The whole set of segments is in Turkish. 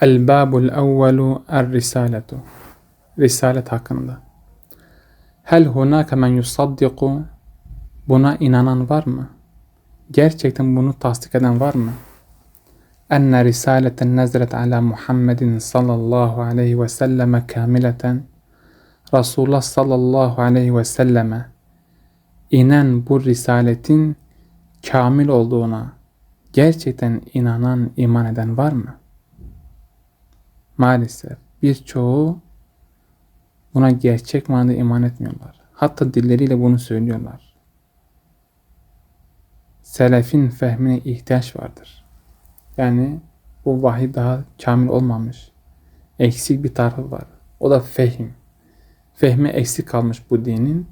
El babul evvelu er risaletu. Risalet hakkında. Hel hunaka men yusaddiku Buna inanan var mı? Gerçekten bunu tasdik eden var mı? Enne risaleten nezlet ala Muhammedin sallallahu aleyhi ve selleme kamileten Resulullah sallallahu aleyhi ve selleme inen bu risaletin kamil olduğuna gerçekten inanan, iman eden var mı? Maalesef birçoğu buna gerçek manada iman etmiyorlar. Hatta dilleriyle bunu söylüyorlar. Selefin fehmine ihtiyaç vardır. Yani bu vahiy daha kamil olmamış. Eksik bir tarafı var. O da fehim. Fehmi eksik kalmış bu dinin.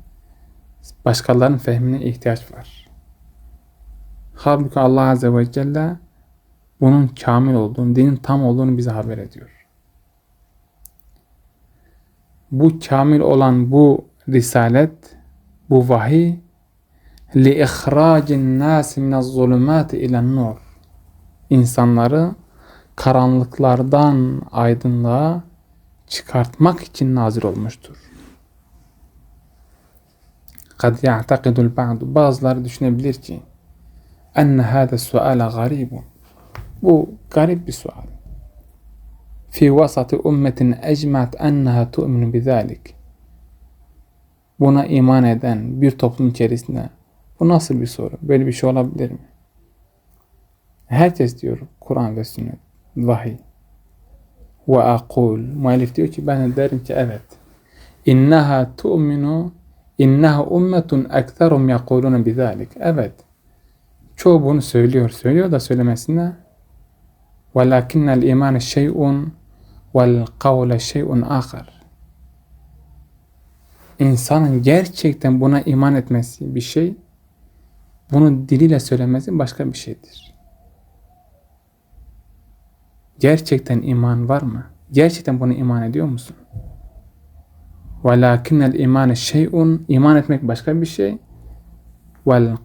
Başkalarının fehmine ihtiyaç var. Halbuki Allah Azze ve Celle bunun kamil olduğunu, dinin tam olduğunu bize haber ediyor. Bu kamil olan bu risalet, bu vahiy li ihracin nas min zulumati ila nur. İnsanları karanlıklardan aydınlığa çıkartmak için nazil olmuştur. Kad ya'takidul ba'du bazıları düşünebilir ki enne hâde suala garibun. Bu garip bir sual. Fi vasati ummetin ecmat enneha tu'minu bizalik. Buna iman eden bir toplum içerisinde bu nasıl bir soru? Böyle bir şey olabilir mi? Herkes diyor Kur'an ve sünnet, vahiy. Ve akul. Muallif diyor ki ben de derim ki evet. İnneha tu'minu inneha ummetun ekterum yakuluna bizalik. Evet. Çoğu bunu söylüyor. Söylüyor da söylemesine velakinnel iman şey'un kavle şey'un ahar. İnsanın gerçekten buna iman etmesi bir şey, bunu diliyle söylemesi başka bir şeydir. Gerçekten iman var mı? Gerçekten buna iman ediyor musun? Velakinnel imane şey'un iman etmek başka bir şey.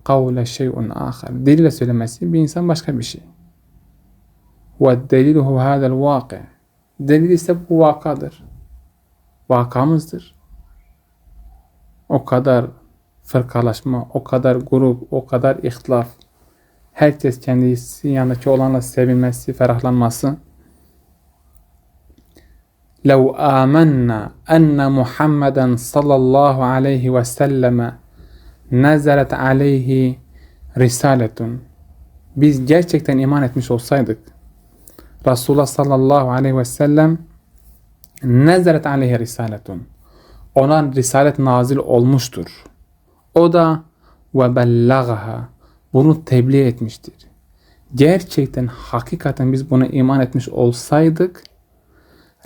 Kavle şey'un ahar. Diliyle söylemesi bir insan başka bir şey. Ve deliluhu hadel vaki. Delil ise bu vakadır. Vakamızdır. O kadar fırkalaşma, o kadar grup, o kadar ihtilaf, herkes kendisi yanındaki olanla sevinmesi, ferahlanması. لو آمنا أن محمدا صلى الله عليه وسلم نزلت عليه رسالة biz gerçekten iman etmiş olsaydık Resulullah sallallahu aleyhi ve sellem nezaret aleyhi risaletun ona risalet nazil olmuştur. O da ve bellagaha bunu tebliğ etmiştir. Gerçekten hakikaten biz buna iman etmiş olsaydık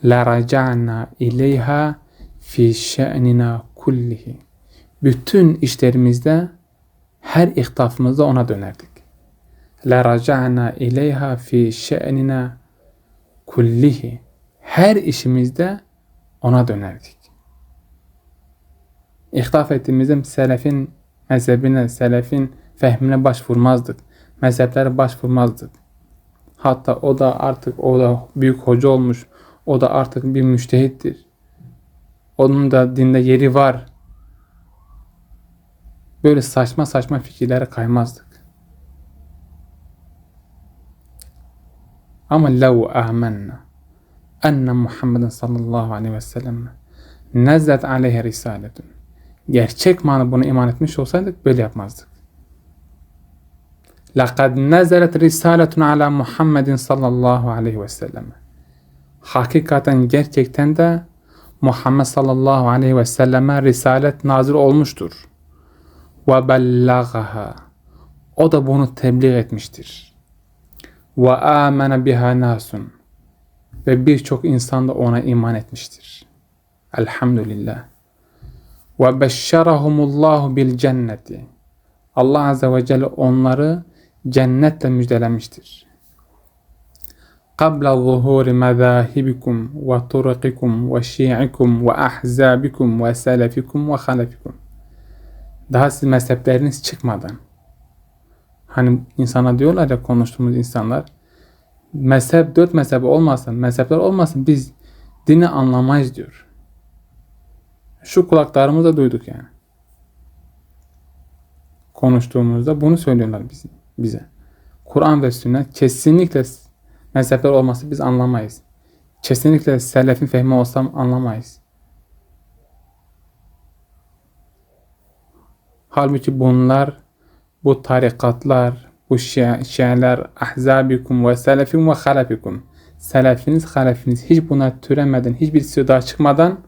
la raca'na ileyha fi şe'nina kullihi. Bütün işlerimizde her ihtafımızda ona dönerdik. La raca'na ileyha fi şe'nina kullihi. Her işimizde ona dönerdik. İhtaf ettiğimizde selefin mezhebine, selefin fehmine başvurmazdık. Mezheplere başvurmazdık. Hatta o da artık o da büyük hoca olmuş. O da artık bir müştehittir. Onun da dinde yeri var. Böyle saçma saçma fikirlere kaymazdık. Ama lev amenna enne Muhammeden sallallahu aleyhi ve sellem nezlet aleyhi risaletun. Gerçek manı buna iman etmiş olsaydık böyle yapmazdık. لَقَدْ نَزَلَتْ رِسَالَةٌ عَلَى Muhammedin sallallahu aleyhi ve sellem. Hakikaten gerçekten de Muhammed sallallahu aleyhi ve selleme risalet nazil olmuştur. Ve bellagaha. O da bunu tebliğ etmiştir. Ve amene biha nasun. Ve birçok insan da ona iman etmiştir. Elhamdülillah. Ve beşşerahumullahu bil cenneti. Allah Azze ve Celle onları cennetle müjdelemiştir. قبل ظهور مذاهبكم وطرقكم وشيعكم وأحزابكم وسلفكم وخلفكم Daha siz mezhepleriniz çıkmadan hani insana diyorlar ya konuştuğumuz insanlar Mezhep, dört mezhep olmasın, mezhepler olmasın biz dini anlamayız diyor. Şu kulaklarımızla duyduk yani. Konuştuğumuzda bunu söylüyorlar bize. bize. Kur'an ve sünnet kesinlikle mezhepler olması biz anlamayız. Kesinlikle selefin fehmi olsam anlamayız. Halbuki bunlar, bu tarikatlar, bu şialer, ahzabikum ve selefin ve halafikum. Selefiniz, halefiniz hiç buna türemeden, hiçbir sıda çıkmadan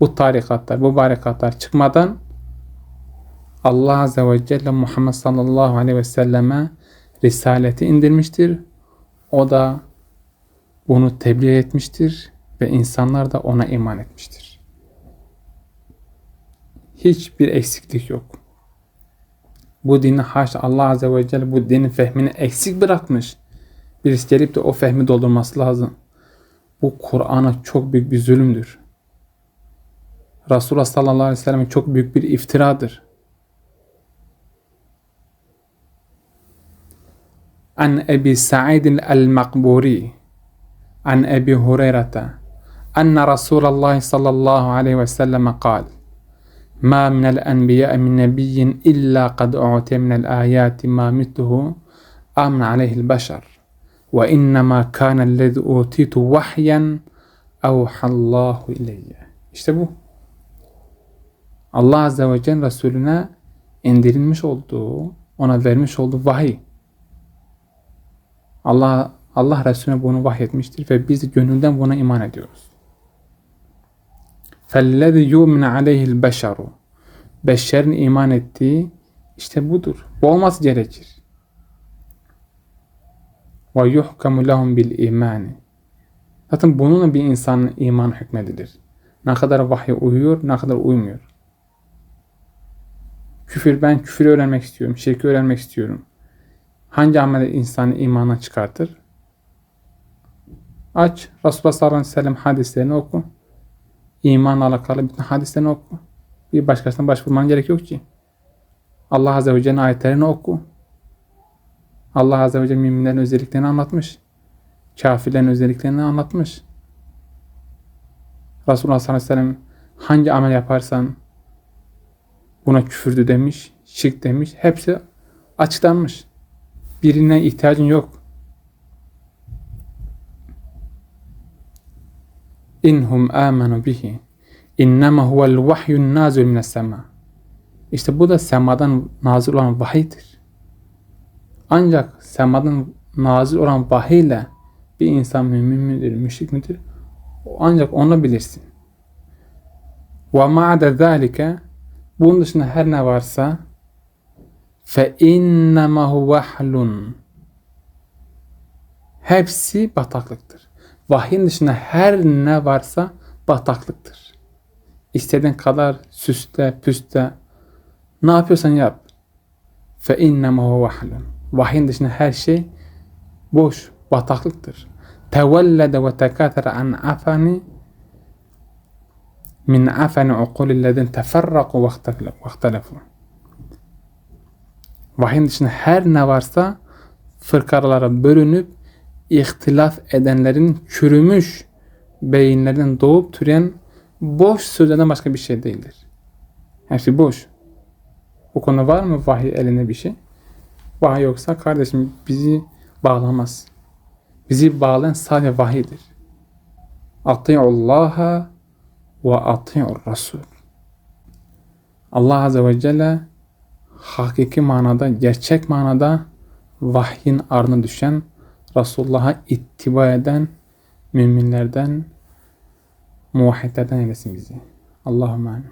bu tarikatlar, bu barikatlar çıkmadan Allah Azze ve Celle Muhammed sallallahu aleyhi ve selleme risaleti indirmiştir. O da bunu tebliğ etmiştir ve insanlar da ona iman etmiştir. Hiçbir eksiklik yok. Bu dini haşa Allah Azze ve Celle bu dinin fehmini eksik bırakmış. Birisi gelip de o fehmi doldurması lazım. Bu Kur'an'a çok büyük bir zulümdür. Resulullah sallallahu aleyhi ve sellem'e çok büyük bir iftiradır. An Ebi Sa'id el-Makburi An Ebi Hureyre'te Enne Resulallah sallallahu aleyhi ve selleme kal ma minel enbiya min nebiyyin illa kad u'te minel ayati ma mitluhu amin aleyhil beşer ve innema kânellezi utitu vahyen evhallahu ileyye. İşte bu. Allah Azze ve Celle Resulüne indirilmiş olduğu, ona vermiş olduğu vahiy. Allah Allah Resulüne bunu vahyetmiştir ve biz gönülden buna iman ediyoruz. فَالَّذِي يُؤْمِنَ عَلَيْهِ الْبَشَرُ Beşerin iman ettiği işte budur. Bu olması gerekir. وَيُحْكَمُ لَهُمْ بِالْاِيمَانِ Zaten bununla bir insanın iman hükmedilir. Ne kadar vahiy uyuyor, ne kadar uymuyor. Küfür, ben küfür öğrenmek istiyorum, şirki öğrenmek istiyorum. Hangi amel insanı imandan çıkartır? Aç, Resulullah sallallahu aleyhi ve sellem hadislerini oku. İmanla alakalı bütün hadislerini oku. Bir başkasına başvurman gerek yok ki. Allah Azze ve Celle'nin ayetlerini oku. Allah Azze ve Celle müminlerin özelliklerini anlatmış. Kafirlerin özelliklerini anlatmış. Resulullah sallallahu aleyhi ve sellem hangi amel yaparsan buna küfürdü demiş, şirk demiş. Hepsi açıklanmış. Birine ihtiyacın yok. İnhum amenu bihi. İnnema huvel vahyun nazil mines sema. İşte bu da semadan nazil olan vahiydir. Ancak semadan nazil olan vahiyle bir insan mümin midir, müşrik midir? Ancak onu bilirsin. Ve ma'de zâlike bunun dışında her ne varsa fe innema vahlun hepsi bataklıktır. Vahyin dışında her ne varsa bataklıktır. İstediğin kadar süsle, püsle, ne yapıyorsan yap. Fe innema vahlun. Vahyin dışında her şey boş, bataklıktır. Tevellede ve tekâtere an afani min afani ukulillezin teferraku ve ihtelefu. Vahyin dışında her ne varsa fırkalara bölünüp ihtilaf edenlerin çürümüş beyinlerinden doğup türeyen boş sözlerden başka bir şey değildir. Şey boş. Bu konu var mı vahiy eline bir şey? Vahiy yoksa kardeşim bizi bağlamaz. Bizi bağlayan sadece vahiydir. Ati'ullaha ve ati'ur Rasul. Allah Azze ve Celle hakiki manada, gerçek manada vahyin ardına düşen, Resulullah'a ittiba eden müminlerden, muvahhidlerden eylesin bizi. Allahümme amin.